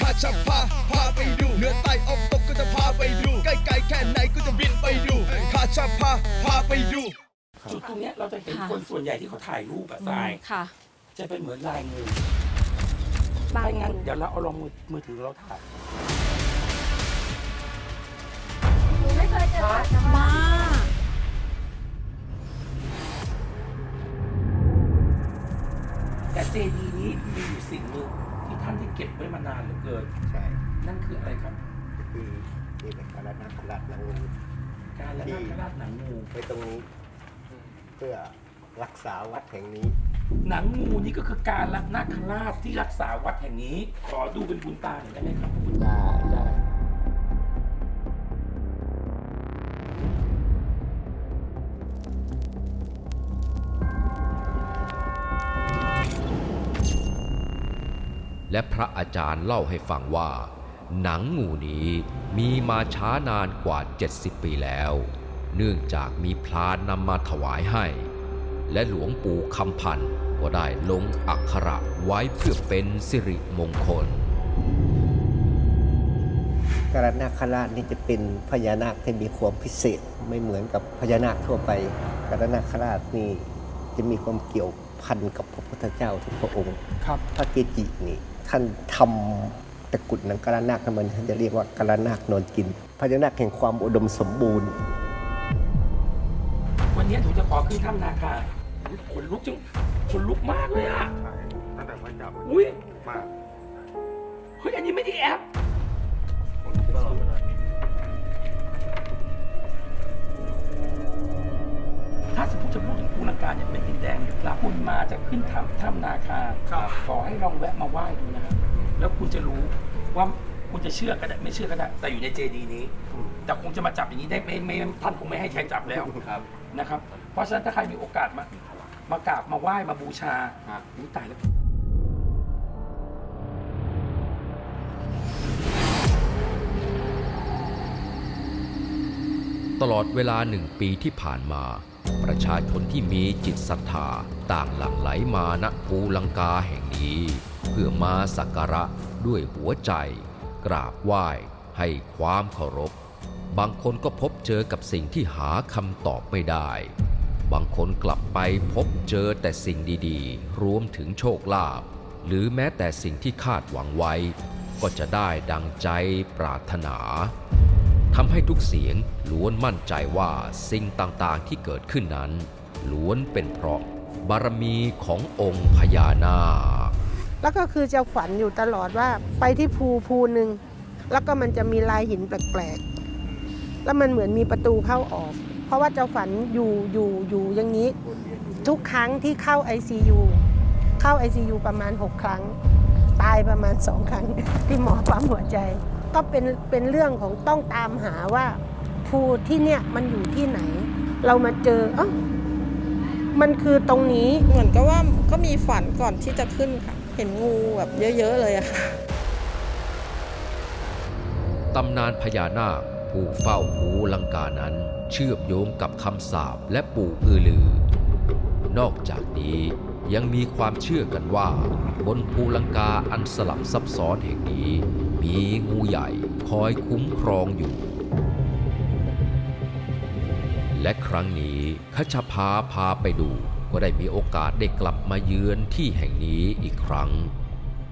ข้าจะพาพาไปดูเหนือใต้ออกตกก็จะพาไปดูใกล้ๆแค่ไหนก็จะบินไปดูข้าจะพาพาไปดูจุดตรงเนี้ยเราจะเห็นค่ะ คนส่วนใหญ่ที่เขาถ่ายรูปอะทรายค่ะ จะเป็นเหมือนลายงูบางถ้างั้นคนเดี๋ยวเราเอาลองมือมือถือเราถ่ายบ้า สิ่งหนึ่งที่ท่านได้เก็บไว้มานานเหลือเกิน ใช่นั่นคืออะไรครับคือนี่เป็นการนักขลัดหลังงูการละนาดราชหนังงู ไว้ตรงนี้เพื่อรักษาวัดแห่งนี้หนังงูนี่ก็คือการละนาคราชที่รักษาวัดแห่งนี้ ขอดูเป็นบุญตาหน่อยได้ไหมครับคุณได้ได้ และพระอาจารย์เล่าให้ฟังว่า หนังงูนี้มีมาช้านานกว่า 70 ปีแล้ว เนื่องจากมีพรานนำมาถวายให้ และหลวงปู่คำพันธ์ก็ได้ลงอักขระไว้เพื่อเป็นสิริมงคลการนาคราชนี่จะเป็นพญานาคที่มีความพิเศษไม่เหมือนกับพญานาคทั่วไปการนาคราชนี่จะมีความเกี่ยวพันกับพระพุทธเจ้าทุกพระองค์ ครับ พระเกจินี่ ท่านทำตะกรุดหนังกระนาคมันท่านจะเรียกว่ากระนาคนอนกิน พญานาคแห่งความอุดมสมบูรณ์ วันนี้หนูจะขอขึ้นถ้ำนาคาอุ๊ยขนลุกจังขนลุกมากเลยอะใช่ตั้งแต่พระจับอุ้ยมากเฮ้ยอันนี้ไม่ได้แอปคนตลอดเวลา ถ้าสมมติจะพูดถึงภูลังกาเนี่ยเป็นดินแดงอยู่แล้วคุณมาจะขึ้นถ้ำถ้ำนาคาครับ ขอให้ลองแวะมาไหว้ดูนะครับแล้วคุณจะรู้ว่าคุณจะเชื่อก็ได้ไม่เชื่อก็ได้แต่อยู่ในเจดีย์นี้ แต่คงจะมาจับอย่างนี้ได้ไม่ไม่ท่านคงไม่ให้ใครจับแล้วครับ นะครับ เพราะฉะนั้นถ้าใครมีโอกาสมามากราบมาไหว้มาบูชาครับอุ้ยตายแล้ว ตลอดเวลาหนึ่งปีที่ผ่านมา ประชาชนที่มีจิตศรัทธาต่างหลั่งไหลมาณภูลังกาแห่งนี้ เพื่อมาสักการะด้วยหัวใจ กราบไหว้ให้ความเคารพ บางคนก็พบเจอกับสิ่งที่หาคำตอบไม่ได้ บางคนกลับไปพบเจอแต่สิ่งดีๆ รวมถึงโชคลาภหรือแม้แต่สิ่งที่คาดหวังไว้ ก็จะได้ดังใจปรารถนา ทำให้ทุกเสียงล้วนมั่นใจว่าสิ่งต่างๆที่เกิดขึ้นนั้น ล้วนเป็นเพราะบารมีขององค์พญานาค แล้วก็คือจะฝันอยู่ตลอดว่าไปที่ภูภูหนึ่งแล้วก็มันจะมีลายหินแปลกๆ แล้วมันเหมือนมีประตูเข้าออก เพราะว่าจะฝันอยู่อยู่อยู่อย่างนี้ ทุกครั้งที่เข้า ICU เข้า ICU ประมาณ 6 ครั้ง ตายประมาณ2ครั้งที่หมอปั๊มหัวใจ ก็เป็นเป็นเรื่องของต้องตามหาว่าภูที่เนี่ยมันอยู่ที่ไหน เรามาเจอเอ้ามันคือตรงนี้ เหมือนกับว่าก็มีฝันก่อนที่จะขึ้นค่ะ เห็นงูแบบเยอะ ๆ เลยอะค่ะ ตำนานพญานาคผู้เฝ้าภูลังกานั้น เชื่อมโยงกับคำสาปและปู่อือลือ นอกจากนี้ยังมีความเชื่อกันว่า บนภูลังกาอันสลับซับซ้อนแห่งนี้ มีงูใหญ่คอยคุ้มครองอยู่ และครั้งนี้ขชพาพาไปดูก็ได้มีโอกาสได้กลับมาเยือนที่แห่งนี้อีกครั้ง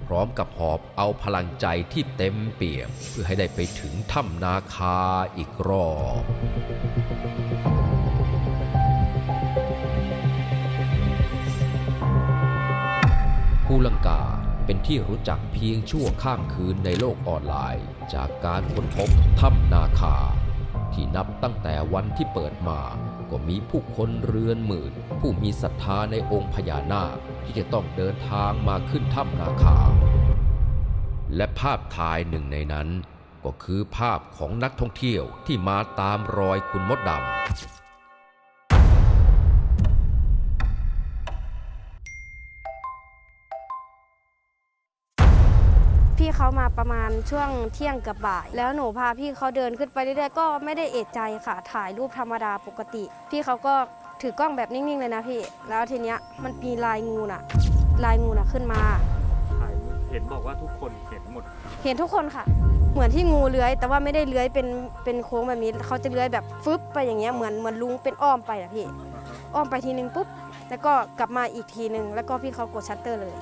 พร้อมกับหอบเอาพลังใจที่เต็มเปี่ยมเพื่อให้ได้ไปถึงถ้ำนาคาอีกรอบภูลังกา เป็นที่รู้จักเพียงชั่วข้ามคืนในโลกออนไลน์ จากการค้นพบถ้ำนาคา ที่นับตั้งแต่วันที่เปิดมา ก็มีผู้คนเรือนหมื่น ผู้มีศรัทธาในองค์พญานาคที่จะต้องเดินทางมาขึ้นถ้ำนาคา และภาพถ่ายหนึ่งในนั้น ก็คือภาพของนักท่องเที่ยวที่มาตามรอยคุณมดดำ เขามาประมาณช่วงเที่ยงกับบ่าย แล้วหนูพาพี่เขาเดินขึ้นไปเรื่อยๆก็ไม่ได้เอะใจค่ะ ถ่ายรูปธรรมดาปกติ พี่เขาก็ถือกล้องแบบนิ่งๆเลยนะพี่ แล้วทีเนี้ยมันมีลายงูน่ะ ลายงูน่ะขึ้นมา ถ่ายเห็นบอกว่าทุกคนเห็นหมด เห็นทุกคนค่ะ เหมือนที่งูเลื้อย แต่ว่าไม่ได้เลื้อยเป็นเป็นโค้งแบบนี้เขาจะเลื้อยแบบฟึบไปอย่างเงี้ยเหมือนเหมือนลุงเป็นอ้อมไปอะพี่ อ้อมไปทีนึงปุ๊บแล้วก็กลับมาอีกทีนึง แล้วก็พี่เขากดชัตเตอร์เลย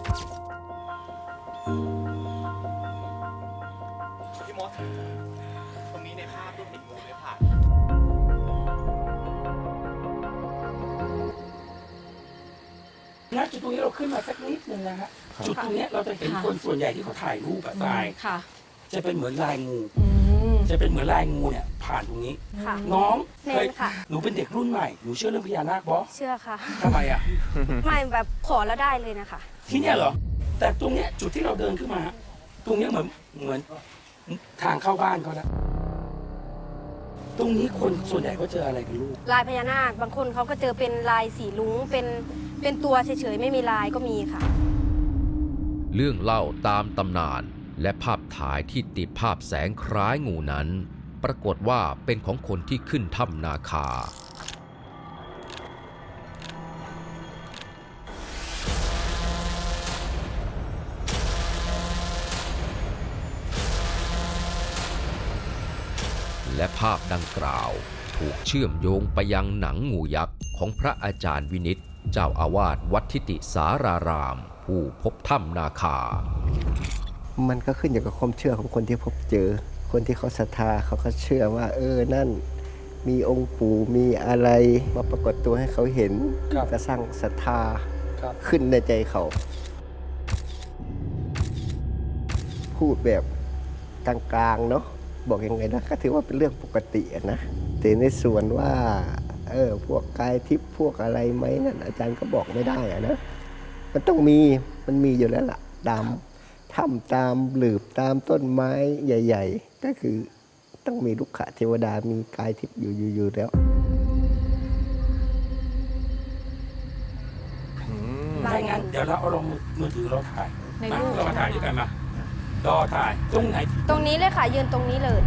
จุดตรงนี้เราขึ้นมาสักนิดนึงนะฮะจุดตรงเนี้ยเราจะเห็นคนส่วนใหญ่ที่เขาถ่ายรูปอะทราย ค่ะ จะเป็นเหมือนลายงู อืม จะเป็นเหมือนลายงูเนี่ยผ่านตรงนี้ ค่ะ น้องเน้เคยนค่ะ หนูเป็นเด็กรุ่นใหม่หนูเชื่อเรื่องพญานาคบอเชื่อค่ะ ทำไมอะ ไม่แบบขอแล้วได้เลยนะคะ ที่เนี่ยเหรอ แต่ตรงเนี้ยจุดที่เราเดินขึ้นมา ตรงเนี้ยเหมือนเหมือนทางเข้าบ้านเขาแล้วตรงนี้คนส่วนใหญ่เขาเจออะไรกันลูกลายพญานาค บางคนเขาก็เจอเป็นลายสีลุง เป็น เป็นตัวเฉยๆไม่มีลายก็มีค่ะ เรื่องเล่าตามตำนานและภาพถ่ายที่ติดภาพแสงคล้ายงูนั้น ปรากฏว่าเป็นของคนที่ขึ้นถ้ำนาคา และภาพดังกล่าว ถูกเชื่อมโยงไปยังหนังงูยักษ์ของพระอาจารย์วินิต เจ้าอาวาสวัดทิติสาราราม ผู้พบถ้ำนาคา มันก็ขึ้นอยู่กับความเชื่อของคนที่พบเจอ คนที่เขาศรัทธาเขาก็เชื่อว่า เออนั่น มีองค์ปู่มีอะไรมาปรากฏตัวให้เขาเห็นครับ ก็สร้างศรัทธาครับขึ้นในใจเขา พูดแบบกลางๆเนาะบอกยังไงนะก็ถือว่าเป็นเรื่องปกติอะนะแต่ในส่วนว่า เออพวกกายทิพย์พวกอะไรไหมนั่นอาจารย์ก็บอกไม่ได้อะนะมันต้องมีมันมีอยู่แล้วล่ะตามถ้ำตามหลืบตามต้นไม้ใหญ่ ๆ ก็คือต้องมีลูกขะเทวดามีกายทิพย์อยู่อยู่อยู่แล้วถ้างั้นเดี๋ยวเราเอาลงมือถือเราถ่ายในมารูป เรามาถ่ายด้วยกันมาก็ถ่ายตรงไหน ตรงนี้เลยค่ะยืนตรงนี้เลย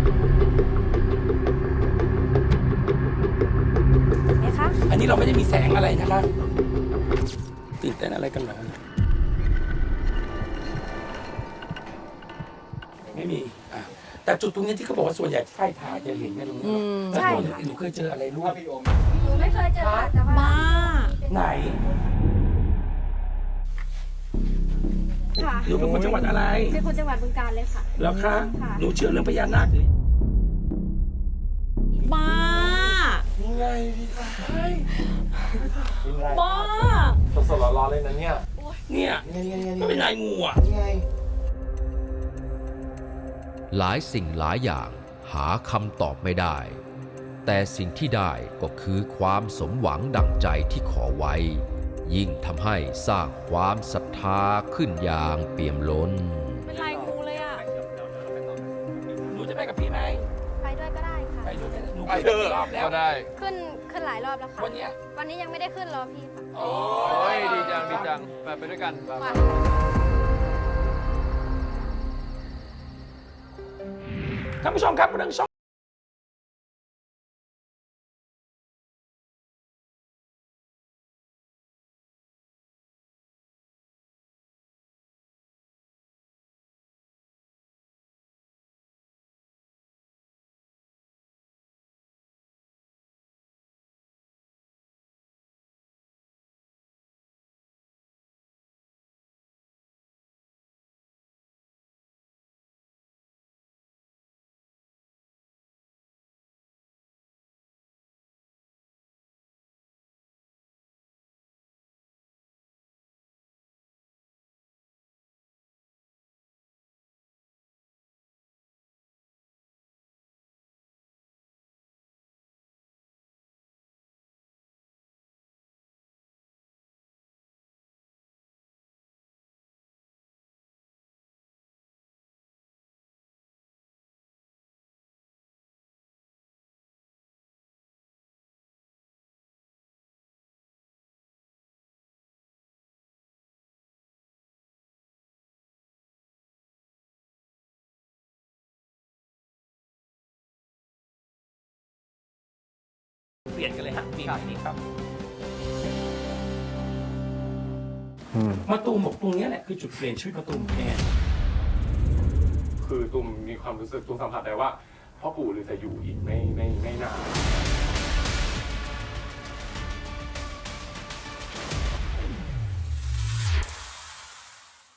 นนี้เราไม่ได้มีแสงอะไรนะคะตื่นเต้นอะไรกันเหรอไม่มีอะแต่จุดตรงนี้ที่เขาบอกว่าส่วนใหญ่ไฟถ่ายจะเห็นไหมตรงนี้อืมแล้วใช่ตัวหนูค่ะหนูเคยเจออะไรรู้หนูไม่เคยเจอค่ะแต่ว่าบ้าไหนค่ะหนูเป็นคนจังหวัดอะไรเป็นคนจังหวัดบึงกาฬเลยค่ะแล้วคะค่ะ หนูเชื่อเรื่องพญานาคหรือบ้านี่ ไงพี่ชายนี่ไงบ้าสดๆร้อนๆเลยนะเนี่ย เนี่ยนี่ไงนี่ไงก็เป็นนายงูอะนี่ไงหลายสิ่งหลายอย่างหาคำตอบไม่ได้ แต่สิ่งที่ได้ก็คือความสมหวังดังใจที่ขอไว้ ยิ่งทำให้สร้างความศรัทธาขึ้นอย่างเปี่ยมล้น ด้วยก็ได้ค่ะ ไปด้วยกันหนูไปไปเถอะ รอบแล้วก็ได้ ขึ้นขึ้นหลายรอบแล้วค่ะ วันเนี้ยวันนี้ยังไม่ได้ขึ้นรอพี่ค่ะโอ้โอ้ยดีจังดีจังไปไปด้วยกันไปมาท่านผู้ชมครับเรื่องช่ เปลี่ยนกันเลยฮะมีแบบนี้ครับอืมมาตูมบอกตรงเนี้ยแหละคือจุดเปลี่ยนชีวิตมาตูมแทนคือตุมมีความรู้สึกตุมสัมผัสได้ว่าพ่อปู่หรือจะอยู่อีกไม่ไม่ไม่นาน